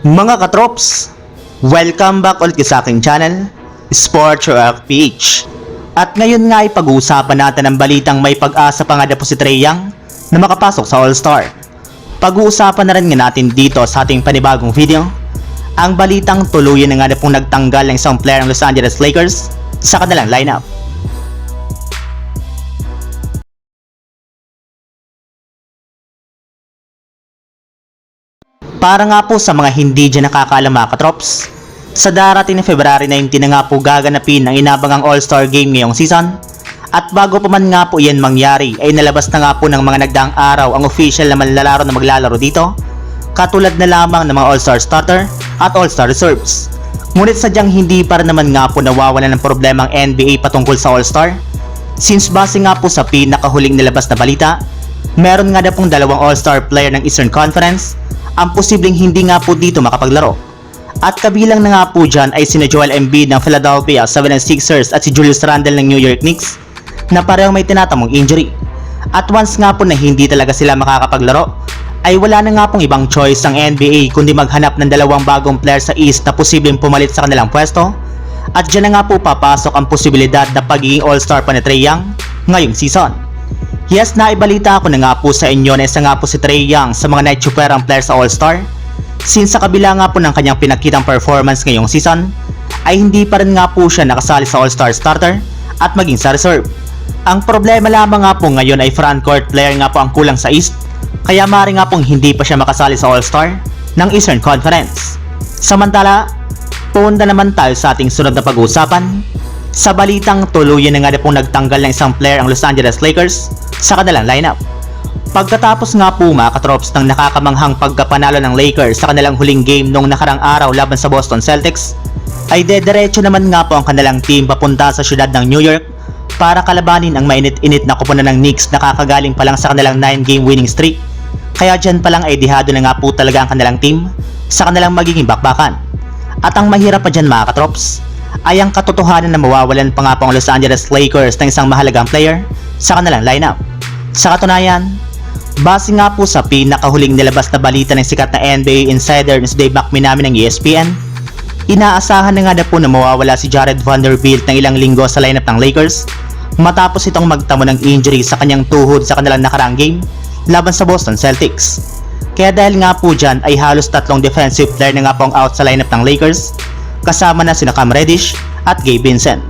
Mga katrops, welcome back ulit sa aking channel, Sports Rock PH. At ngayon nga ay pag-uusapan natin ang balitang may pag-asa pa nga po si Trae Young na makapasok sa All-Star. Pag-uusapan na rin nga natin dito sa ating panibagong video, ang balitang tuluyan na nga na pong nagtanggal ng isang player ng Los Angeles Lakers sa kanilang lineup. Para nga po sa mga hindi dyan nakakaalam mga katrops, sa darating na February 19 na nga po gaganapin ang inabangang All-Star Game ngayong season. At bago pa man nga po yan mangyari ay nalabas na nga po ng mga nagdaang araw ang official na manlalaro na maglalaro dito. Katulad na lamang ng mga All-Star starter at All-Star reserves. Ngunit sadyang hindi para naman nga po nawawala ng problema ang NBA patungkol sa All-Star. Since base nga po sa pinakahuling nilabas na balita, meron nga na pong dalawang All-Star player ng Eastern Conference ang posibleng hindi nga po dito makapaglaro. At kabilang na nga po dyan ay sina Joel Embiid ng Philadelphia 76ers at si Julius Randle ng New York Knicks na pareho may tinatamong injury. At once nga po na hindi talaga sila makakapaglaro, ay wala na nga pong ibang choice ang NBA kundi maghanap ng dalawang bagong player sa East na posibleng pumalit sa kanilang pwesto. At dyan na nga po papasok ang posibilidad na pagiging All-Star pa ni Trae Young ngayong season. Yes, naibalita ko na nga po sa inyo na isa nga po si Trae Young sa mga night ang player sa All-Star. Since sa kabila nga po ng kanyang pinakitang performance ngayong season, ay hindi pa rin nga po siya nakasali sa All-Star starter at maging sa reserve. Ang problema lamang nga po ngayon ay frontcourt player nga po ang kulang sa East, kaya maaari nga pong hindi pa siya makasali sa All-Star ng Eastern Conference. Samantala, punta naman tayo sa ating sunod na pag-uusapan sa balitang tuluyan na nga na pong nagtanggal ng isang player ang Los Angeles Lakers sa kanilang lineup. Pagkatapos nga po mga katrops ng nakakamanghang pagkapanalo ng Lakers sa kanilang huling game noong nakarang araw laban sa Boston Celtics, ay dederecho naman nga po ang kanilang team papunta sa syudad ng New York para kalabanin ang mainit-init na kupunan ng Knicks na kakagaling pa lang sa kanilang 9 game winning streak. Kaya dyan pa lang ay dihado na nga po talaga ang kanilang team sa kanilang magiging bakbakan. At ang mahirap pa dyan mga katrops, ay ang katotohanan na mawawalan pa nga po ang Los Angeles Lakers ng isang mahalagang player sa kanilang lineup. Sa katunayan, base nga po sa pinakahuling nilabas na balita ng sikat na NBA insider na si Dave McMinami ng ESPN, inaasahan na nga na po na mawawala si Jared Vanderbilt ng ilang linggo sa lineup ng Lakers matapos itong magtamo ng injury sa kanyang tuhod sa kanilang nakarang game laban sa Boston Celtics. Kaya dahil nga po dyan ay halos tatlong defensive player na nga po ang out sa lineup ng Lakers kasama na sina Cam Reddish at Gabe Vincent.